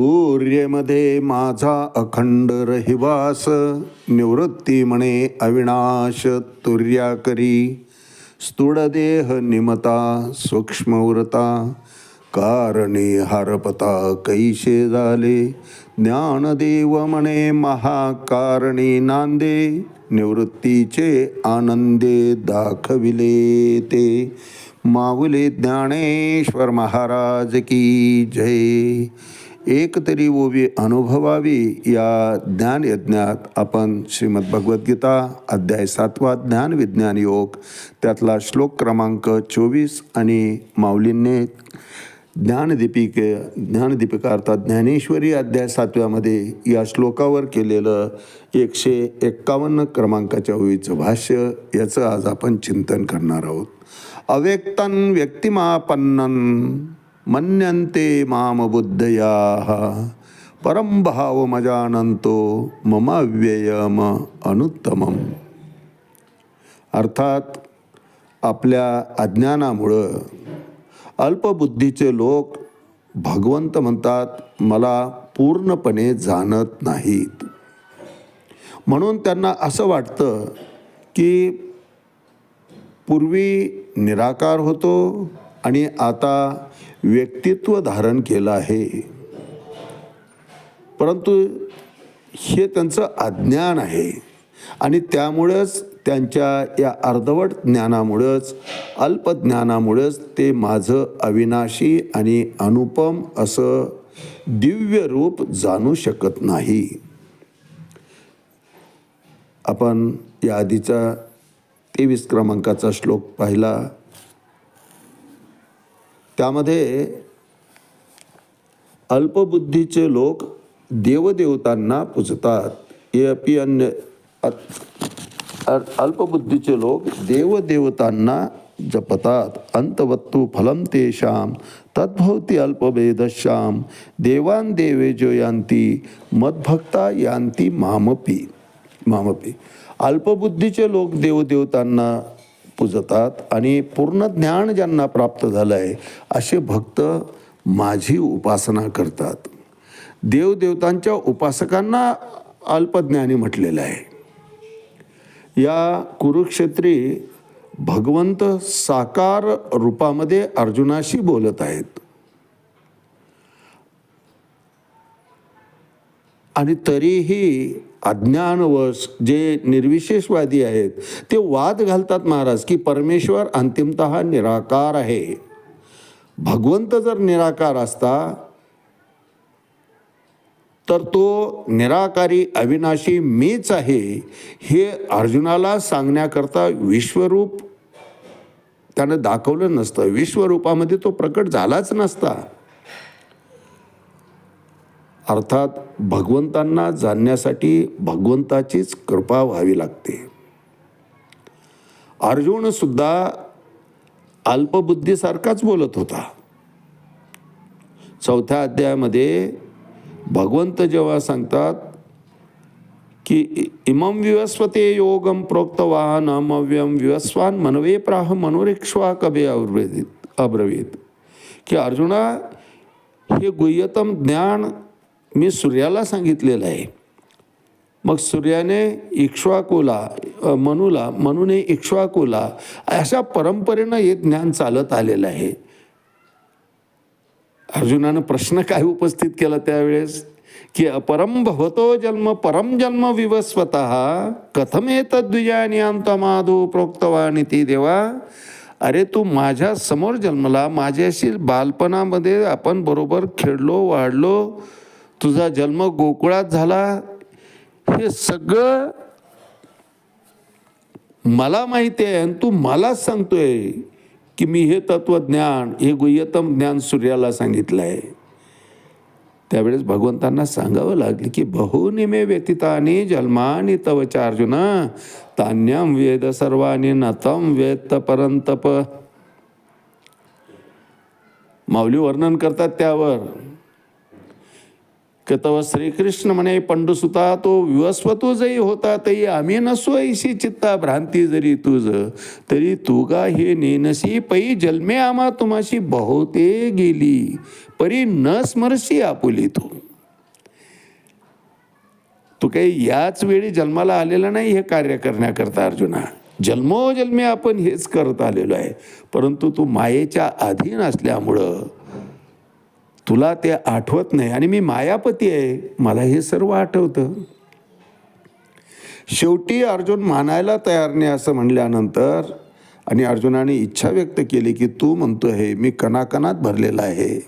तूर्यमध्ये माझा अखंड रहिवास. निवृत्ती म्हणे अविनाश तुर्या करी स्थूळदेह निमता सूक्ष्मव्रता. कारणे हरपता कैसे झाले ज्ञानदेव म्हणे महाकारणी नांदे. निवृत्तीचे आनंदे दाखविले ते. माऊली ज्ञानेश्वर महाराज की जय. एक तरी ओवी अनुभवावी या ज्ञानयज्ञात आपण श्रीमद भगवद्गीता अध्याय सातवा ज्ञान विज्ञान योग त्यातला श्लोक क्रमांक चोवीस आणि माऊलींने ज्ञानदीपिके ज्ञानदीपिका अर्थात ज्ञानेश्वरी अध्याय सातव्यामध्ये या श्लोकावर केलेलं एकशे एक्कावन्न क्रमांकाच्या ओळीचं भाष्य याचं आज आपण चिंतन करणार आहोत अव्यक्तन व्यक्तिमापन्नन मन्यन्ते माम बुद्धया परम भाव मजानंतो मम अव्ययम अनुत्तमम। अर्थात आपल्या अज्ञानामुळं अल्पबुद्धीचे लोक भगवंत म्हणतात मला पूर्णपणे जाणत नाहीत. म्हणून त्यांना असं वाटतं की पूर्वी निराकार होतो आणि आता व्यक्तित्व धारण केलं आहे. परंतु हे त्यांचं अज्ञान आहे. आणि त्यामुळंच त्यांच्या या अर्धवट ज्ञानामुळंच अल्पज्ञानामुळंच ते माझं अविनाशी आणि अनुपम असं दिव्य रूप जाणू शकत नाही. आपण या आधीचा तेवीस क्रमांकाचा श्लोक पाहिला. त्यामध्ये अल्पबुद्धीचे लोक देवदेवतांना पूजतात. हे अपि अन्य अल्पबुद्धीचे लोक देवदेवतांना जपतात. अंतवत्तू फलम तेषाम तद्भवती अल्पभेदश्याम देवान देवे जो यांती मद्भक्ता यांती मामपी मामपी. अल्पबुद्धीचे लोक देवदेवतांना पूजतात आणि पूर्ण ज्ञान ज्यांना प्राप्त झालं आहे असे भक्त माझी उपासना करतात. देवदेवतांच्या उपासकांना अल्पज्ञानी म्हटलेलं आहे. या कुरुक्षेत्री भगवंत साकार रूपामध्ये अर्जुनाशी बोलत आहेत. आणि तरीही अज्ञानवश जे निर्विशेषवादी आहेत ते वाद घालतात महाराज की परमेश्वर अंतिमत निराकार आहे. भगवंत जर निराकार असता तर तो निराकारी अविनाशी मीच आहे हे अर्जुनाला सांगण्याकरता विश्वरूप त्यानं दाखवलं नसतं. विश्वरूपामध्ये तो प्रकट झालाच नसता. अर्थात भगवंतांना जाणण्यासाठी भगवंताचीच कृपा व्हावी लागते. अर्जुन सुद्धा अल्पबुद्धीसारखाच बोलत होता. चौथ्या अध्यायामध्ये भगवंत जेव्हा सांगतात की इमं विवस्वते योगम प्रोक्तवान अमव्यम विवस्वान मनवे प्राह मनोरेक्ष्वा कबे अब्रवीत. अब्रवीत. की अर्जुना हे गुह्यतम ज्ञान मी सूर्याला सांगितलेलं आहे. मग सूर्याने इक्ष्वाकूला मनूला मनूने इक्ष्वाकूला अशा परंपरेनं हे ज्ञान चालत आलेलं आहे. अर्जुनानं प्रश्न काय उपस्थित केला त्यावेळेस? की अपरम भवतो जन्म परम जन्म विवस्वत कथमेतद्विजानियांतमाधो प्रोक्तवान ती देवा. अरे तू माझ्यासमोर जन्मला माझ्याशी बालपणामध्ये आपण बरोबर खेळलो वाढलो तुझा जन्म गोकुळात झाला हे सगळं मला माहिती आहे आणि तू मलाच सांगतोय की मी हे तत्वज्ञान हे गुह्यतम ज्ञान सूर्याला सांगितलं आहे त्यावेळेस भगवंतांना सांगावं लागले की बहुनिमे व्यतिताने जन्माने तवच्या अर्जुन तान्यम वेद सर्वाने नतम वेद परंतप माऊली वर्णन करतात त्यावर. तव श्रीकृष्ण म्हणे पंडुसुता तो विवस्वतो जरी होता तरी आम्ही नसो ऐशी चित्ता भ्रांती जरी तुझ तरी तू गा हे नेनसी पै जन्मे आमा तुम्हाशी बहुते गेली परी न स्मरशी आपुली तू. तू काही याच वेळी जन्माला आलेला नाही हे कार्य करण्याकरता अर्जुना. जन्मोजन्मी आपण हेच करत आलेलो आहे परंतु तू मायेच्या अधीन असल्यामुळं तुला ते आठवत नाही आणि मी मायापती आहे. मला हे सर्व आठवतं. शेवटी अर्जुन मानायला तयार नाही असं म्हणल्यानंतर आणि अर्जुनाने इच्छा व्यक्त केली की तू म्हणतो आहे मी कणाकणात भरलेला आहे.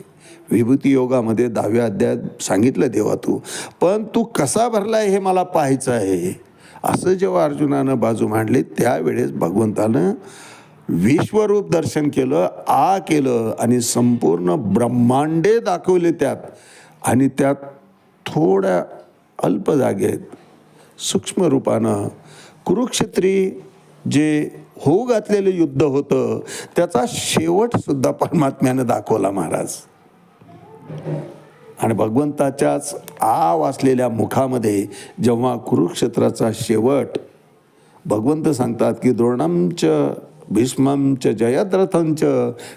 विभूती योगामध्ये दहाव्या अध्यायात सांगितलं देवा तू पण तू कसा भरला आहे हे मला पाहायचं आहे. असं जेव्हा अर्जुनानं बाजू मांडली त्यावेळेस भगवंतानं विश्वरूप दर्शन केलं आ केलं आणि संपूर्ण ब्रह्मांडे दाखवले त्यात. आणि त्यात थोड्या अल्प जागेत सूक्ष्म रूपानं कुरुक्षेत्री जे होऊ घातलेलं युद्ध होतं त्याचा शेवटसुद्धा परमात्म्यानं दाखवला महाराज. आणि भगवंताच्याच आ वाचलेल्या मुखामध्ये जेव्हा कुरुक्षेत्राचा शेवट भगवंत सांगतात की द्रोणंच भीष्मंच जयद्रथंच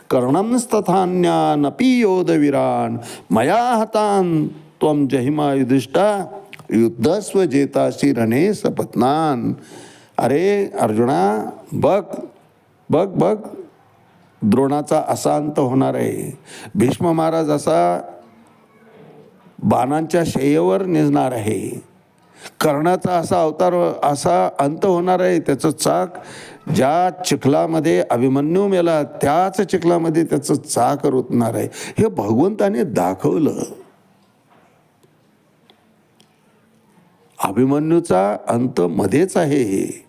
कर्णंस्तथान्यानपी योधवीरान मया हतान त्वं जहिमा युधिष्ठा युद्धस्व जेताशी रणे सपत्नान। अरे अर्जुना बघ बघ बघ द्रोणाचा असा अंत होणार आहे. भीष्म महाराज असा बाणांच्या शय्येवर निजणार आहे. कर्णाचा असा अवतार असा अंत होणार आहे त्याचं चाक ज्या चिखलामध्ये अभिमन्यू मेला त्याच चिखलामध्ये त्याचं चाक रुतणार आहे. हे भगवंताने दाखवलं. अभिमन्यूचा अंत मध्येच आहे.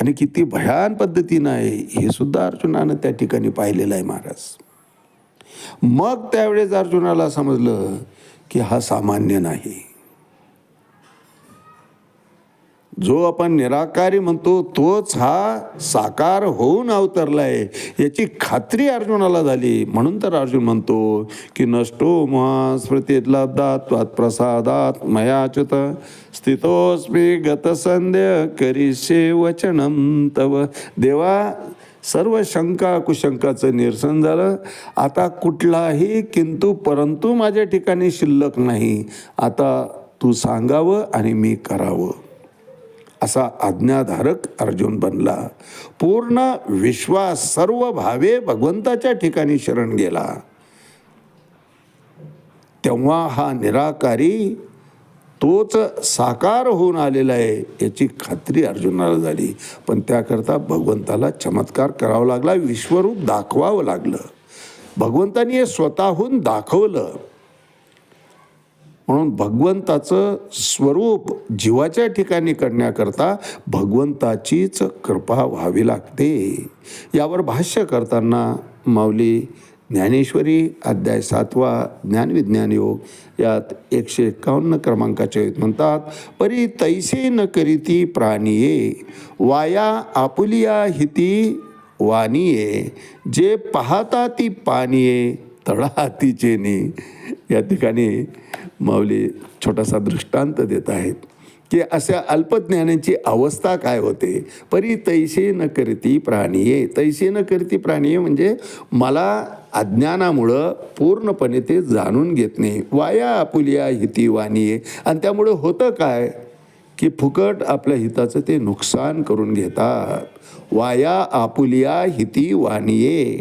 आणि किती भयान पद्धतीनं आहे. हे सुद्धा अर्जुनानं त्या ठिकाणी पाहिलेलं आहे महाराज. मग त्यावेळेस अर्जुनाला समजलं की हा सामान्य नाही. जो आपण निराकारी म्हणतो तोच हा साकार होऊन अवतरला आहे याची खात्री अर्जुनाला झाली. म्हणून तर अर्जुन म्हणतो की नष्टो महा लब्धात प्रसादात मयाच्युत स्थितोस्मी गतसंध्य करिष्ये वचनम तव. देवा सर्व शंका कुशंकाचं निरसन झालं. आता कुठलाही किंतु परंतु माझ्या ठिकाणी शिल्लक नाही. आता तू सांगावं आणि मी करावं. असा आज्ञाधारक अर्जुन बनला. पूर्ण विश्वास सर्व भावे भगवंताच्या ठिकाणी शरण गेला. तेव्हा हा निराकारी तोच साकार होऊन आलेला आहे याची खात्री अर्जुनाला झाली. पण त्याकरता भगवंताला चमत्कार करावा लागला विश्वरूप दाखवावं लागलं. भगवंतानी हे स्वतःहून दाखवलं. म्हणून भगवंताचं स्वरूप जीवाच्या ठिकाणी करण्याकरता भगवंताचीच कृपा व्हावी लागते. यावर भाष्य करताना माऊली ज्ञानेश्वरी अध्याय सातवा ज्ञानविज्ञान योग यात एकशे एकावन्न क्रमांकाचे म्हणतात परी तैसे न करीती प्राणीये वाया आपुलिया हिती वाणीये जे पाहता ती पाणीये तळा तिचेने या ठिकाणी माऊली छोटासा दृष्टांत देत आहेत की अशा अल्पज्ञानाची अवस्था काय होते? परी तैसे न करती प्राणीये. तैसे न करती प्राणीये म्हणजे मला अज्ञानामुळं पूर्णपणे ते जाणून घेत नाही. वाया आपुलिया हिती वाणीये. आणि त्यामुळं होतं काय? की फुकट आपल्या हिताचं ते नुकसान करून घेतात. वाया आपुलिया हिती वाणीये.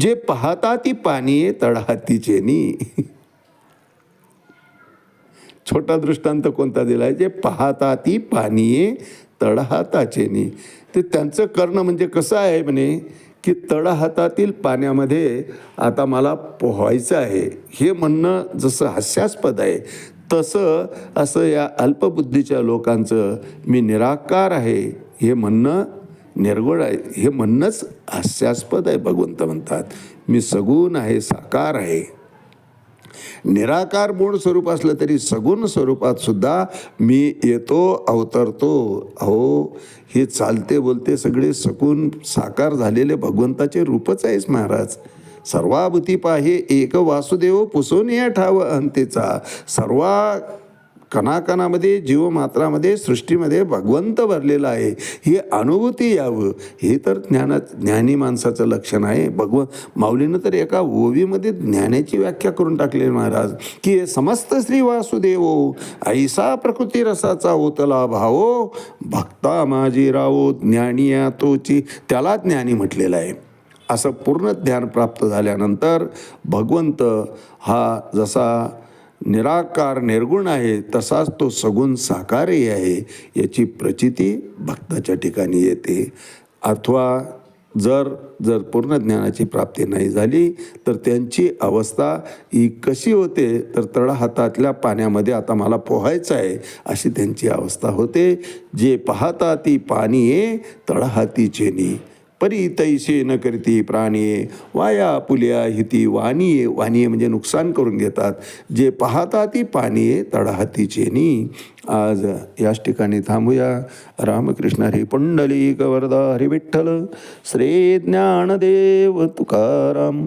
जे पाहता ती पाणीये तळहातीचेनी छोटा दृष्टांत कोणता दिला आहे जे पाहता ती पाणीये तळहाताचेनी. ते त्यांचं करणं म्हणजे कसं आहे म्हणे? की तळहातातील पाण्यामध्ये आता मला पोहायचं आहे. हे म्हणणं जसं हास्यास्पद आहे तसं असं या अल्पबुद्धीच्या लोकांचं मी निराकार आहे. हे म्हणणं निर्गुण आहे. हे म्हणणंच हास्यास्पद आहे भगवंत म्हणतात. मी सगुण आहे साकार आहे. निराकार मूळ स्वरूप असलं तरी सगुण स्वरूपात सुद्धा मी येतो अवतरतो. अहो हे चालते बोलते सगळे सकून साकार झालेले भगवंताचे रूपच आहेस महाराज. सर्वाभूती पाहे एक वासुदेव पुसून ठाव अंतेचा. सर्वा कणाकणामध्ये जीवमात्रामध्ये सृष्टीमध्ये भगवंत भरलेला आहे. ही अनुभूती यावं. हे तर ज्ञाना ज्ञानी माणसाचं लक्षण आहे. भगव माऊलीनं तर एका ओवीमध्ये ज्ञानाची व्याख्या करून टाकली महाराज की हे समस्त श्री वासुदेवो ऐसा प्रकृती रसाचा ओतला भावो भक्ता माझी रावो ज्ञानिया तोची त्याला ज्ञानी म्हटलेलं आहे. असं पूर्ण ज्ञान प्राप्त झाल्यानंतर भगवंत हा जसा निराकार निर्गुण आहे तसाच तो सगुण साकारही आहे याची प्रचिती भक्ताच्या ठिकाणी येते. अथवा जर जर पूर्ण ज्ञानाची प्राप्ती नाही झाली तर त्यांची अवस्था ही कशी होते तर तळहातातल्या पाण्यामध्ये आता मला पोहायचं आहे अशी त्यांची अवस्था होते. जे पाहता ती पाणी ये तळहाती चेनी परी तैसे न करती प्राणिये. वाया पुल्या हिती वाणीये. वाणीये म्हणजे नुकसान करून घेतात. जे पाहता ती पाणीये तडाहाती चेनी. आज याच ठिकाणी थांबूया. रामकृष्ण हरी पुंडलिक वरदा हरी विठ्ठल. श्री ज्ञानदेव तुकाराम.